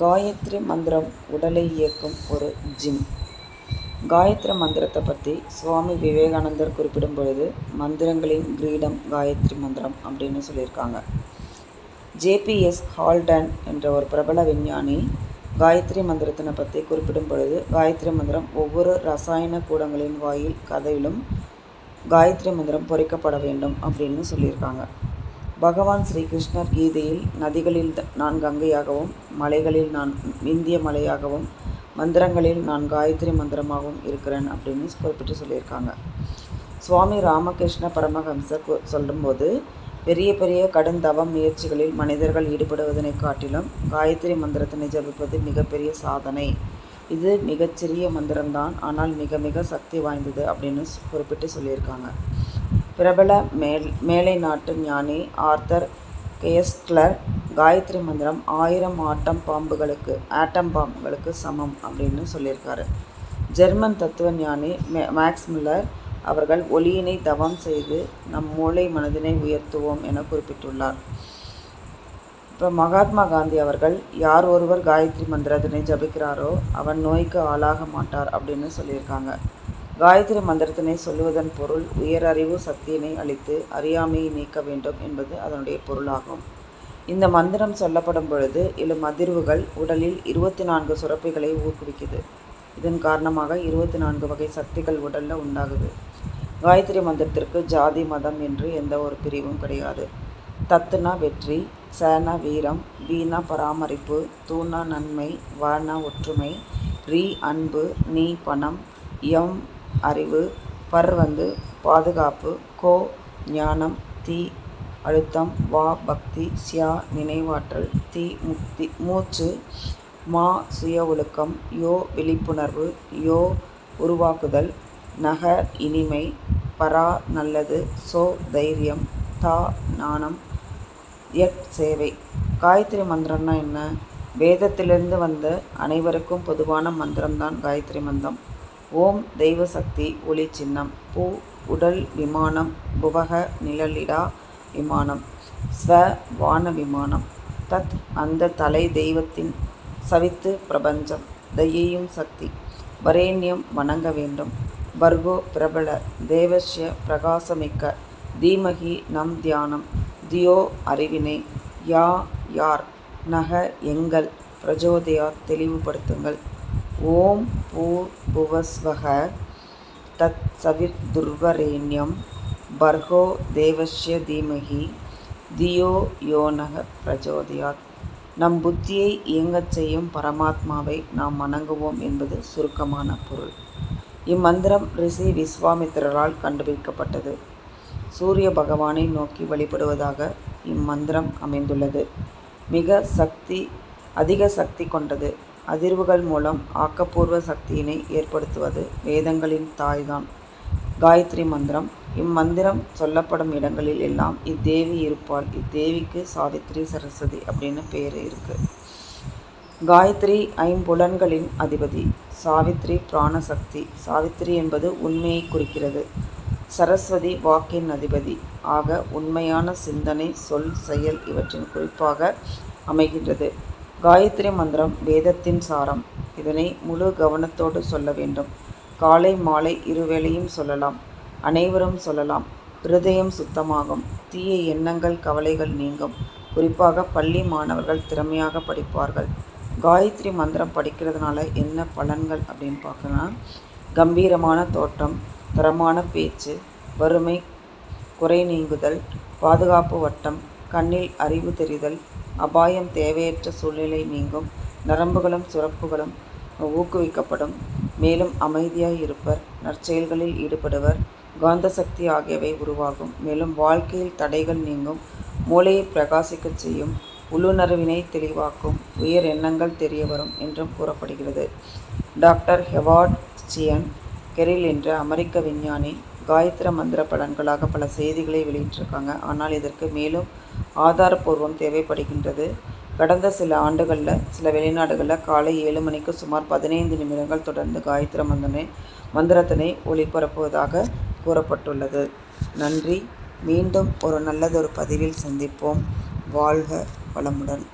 காயத்ரி மந்திரம் உடலை இயக்கும் ஒரு ஜிம். காயத்ரி மந்திரத்தை பற்றி சுவாமி விவேகானந்தர் குறிப்பிடும் பொழுது மந்திரங்களின் கிரீடம் காயத்ரி மந்திரம் அப்படின்னு சொல்லியிருக்காங்க. ஜேபிஎஸ் ஹால்டன் என்ற ஒரு பிரபல விஞ்ஞானி காயத்ரி மந்திரத்தினை பற்றி குறிப்பிடும் பொழுது காயத்ரி மந்திரம் ஒவ்வொரு ரசாயன கூடங்களின் வாயில் கதையிலும் காயத்ரி மந்திரம் பொறிக்கப்பட வேண்டும் அப்படின்னு சொல்லியிருக்காங்க. பகவான் ஸ்ரீகிருஷ்ணர் கீதையில் நதிகளில் நான் கங்கையாகவும் மலைகளில் நான் இந்திய மலையாகவும் மந்திரங்களில் நான் காயத்ரி மந்திரமாகவும் இருக்கிறேன் அப்படின்னு குறிப்பிட்டு சொல்லியிருக்காங்க. சுவாமி ராமகிருஷ்ண பரமஹம்சர் சொல்லும்போது பெரிய பெரிய கடுந்தவம் முயற்சிகளில் மனிதர்கள் ஈடுபடுவதனை காட்டிலும் காயத்ரி மந்திரத்தினை ஜபிப்பது மிகப்பெரிய சாதனை. இது மிகச்சிறிய மந்திரம்தான் ஆனால் மிக மிக சக்தி வாய்ந்தது அப்படின்னு குறிப்பிட்டு சொல்லியிருக்காங்க. பிரபல மேல் மேலை நாட்டு ஞானி ஆர்த்தர் கேஸ்ட்லர் காயத்ரி மந்திரம் ஆயிரம் ஆட்டம் பாம்புகளுக்கு ஆட்டம் பாம்புகளுக்கு சமம் அப்படின்னு சொல்லியிருக்காரு. ஜெர்மன் தத்துவ ஞானி மே மேக்ஸ் மில்லர் அவர்கள் ஒளியினை தவம் செய்து நம் மூளை மனதினை உயர்த்துவோம் என குறிப்பிட்டுள்ளார். இப்போ மகாத்மா காந்தி அவர்கள் யார் ஒருவர் காயத்ரி மந்திரத்தினை ஜபிக்கிறாரோ அவன் நோய்க்கு ஆளாக மாட்டார் அப்படின்னு சொல்லியிருக்காங்க. காயத்ரி மந்திரத்தினை சொல்லுவதன் பொருள் உயரறிவு சக்தியினை அளித்து அறியாமையை நீக்க வேண்டும் என்பது அதனுடைய பொருளாகும். இந்த மந்திரம் சொல்லப்படும் பொழுது எழும் அதிர்வுகள் உடலில் இருபத்தி நான்கு சுரப்பிகளை ஊக்குவிக்குது. இதன் காரணமாக இருபத்தி நான்கு வகை சக்திகள் உடலில் உண்டாகுது. காயத்ரி மந்திரத்திற்கு ஜாதி மதம் என்று எந்த ஒரு பிரிவும் கிடையாது. தத்துனா வெற்றி சேனா வீரம் வீணா பராமரிப்பு தூணா நன்மை வானா ஒற்றுமை ரீ அன்பு நீ பணம் எம் அறிவு பர் வந்து பாதுகாப்பு கோ ஞானம் தி அழுத்தம் வா பக்தி சியா நினைவாற்றல் தி முக்தி மூச்சு மா சுய ஒழுக்கம் யோ விழிப்புணர்வு யோ உருவாக்குதல் நக இனிமை பரா நல்லது சோ தைரியம் தா நாணம் எட் சேவை. காயத்ரி மந்திரம்னா என்ன? வேதத்திலிருந்து வந்த அனைவருக்கும் பொதுவான மந்திரம்தான் காயத்ரி மந்திரம். ஓம் தெய்வ சக்தி ஒளி சின்னம். பூ உடல் விமானம் புவக நிழலிடா விமானம் ஸ்வ வான விமானம். தத் அந்த தலை தெய்வத்தின் சவித்து பிரபஞ்சம் தயையும் சக்தி வரேண்யம் வணங்க வேண்டும். பர்கோ பிரபல தேவஸ்ய பிரகாசமிக்க தீமகி நம் தியானம் தியோ அறிவினை யா யார் நக எங்கள் பிரஜோதயா தெளிவுபடுத்துங்கள். ஓம் பூர் புவஸ்வக தத் சவிர்துர்வரேண்யம் பர்கோ தேவஸ்ய தீமகி தியோ யோனக பிரஜோதயாத் நம் புத்தியை இயங்கச் செய்யும் பரமாத்மாவை நாம் வணங்குவோம் என்பது சுருக்கமான பொருள். இம்மந்திரம் ரிஷி விஸ்வாமித்திரரால் கண்டுபிடிக்கப்பட்டது. சூரிய பகவானை நோக்கி வழிபடுவதாக இம்மந்திரம் அமைந்துள்ளது. மிக சக்தி அதிக சக்தி கொண்டது. அதிர்வுகள் மூலம் ஆக்கப்பூர்வ சக்தியினை ஏற்படுத்துவது வேதங்களின் தாய்தான். காயத்ரி மந்திரம் இம்மந்திரம் சொல்லப்படும் இடங்களில் எல்லாம் இத்தேவி இருப்பாள். இத்தேவிக்கு சாவித்ரி சரஸ்வதி அப்படின்னு பேர் இருக்கு. காயத்ரி ஐம்புலன்களின் அதிபதி. சாவித்ரி பிராணசக்தி. சாவித்ரி என்பது உண்மையை குறிக்கிறது. சரஸ்வதி வாக்கின் அதிபதி. ஆக உண்மையான சிந்தனை சொல் செயல் இவற்றின் குறிப்பாக அமைகின்றது. காயத்ரி மந்திரம் வேதத்தின் சாரம். இதனை முழு கவனத்தோடு சொல்ல வேண்டும். காலை மாலை இருவேளையும் சொல்லலாம். அனைவரும் சொல்லலாம். ஹிருதயம் சுத்தமாகும். தீய எண்ணங்கள் கவலைகள் நீங்கும். குறிப்பாக பள்ளி மாணவர்கள் திறமையாக படிப்பார்கள். காயத்ரி மந்திரம் படிக்கிறதுனால என்ன பலன்கள் அப்படின்னு பார்க்கணும் கம்பீரமான தோற்றம் தரமான பேச்சு வறுமை குறை நீங்குதல் பாதுகாப்பு வட்டம் கண்ணில் அறிவு தெரிதல் அபாயம் தேவையற்ற சூழ்நிலை நீங்கும். நரம்புகளும் சுரப்புகளும் ஊக்குவிக்கப்படும். மேலும் அமைதியாய் இருப்பர். நற்செயல்களில் ஈடுபடுவர். காந்த சக்தி ஆகியவை உருவாகும். மேலும் வாழ்க்கையில் தடைகள் நீங்கும். மூளையை பிரகாசிக்கச் செய்யும். உள்ளுணர்வினை தெளிவாக்கும். உயர் எண்ணங்கள் தெரிய வரும் என்றும் கூறப்படுகிறது. டாக்டர் ஹெவார்ட் சியன் கெரில் என்ற அமெரிக்க விஞ்ஞானி காயத்ர மந்திர படன்களாக பல செய்திகளை வெளியிட்டிருக்காங்க. ஆனால் இதற்கு மேலும் ஆதாரப்பூர்வம் தேவைப்படுகின்றது. கடந்த சில ஆண்டுகளில் சில வெளிநாடுகளில் காலை ஏழு மணிக்கு சுமார் பதினைந்து நிமிடங்கள் தொடர்ந்து காயத்ரி மந்தனை மந்திரத்தினை ஒளிபரப்புவதாக கூறப்பட்டுள்ளது. நன்றி. மீண்டும் ஒரு நல்லதொரு பதிவில் சந்திப்போம். வாழ்க வளமுடன்.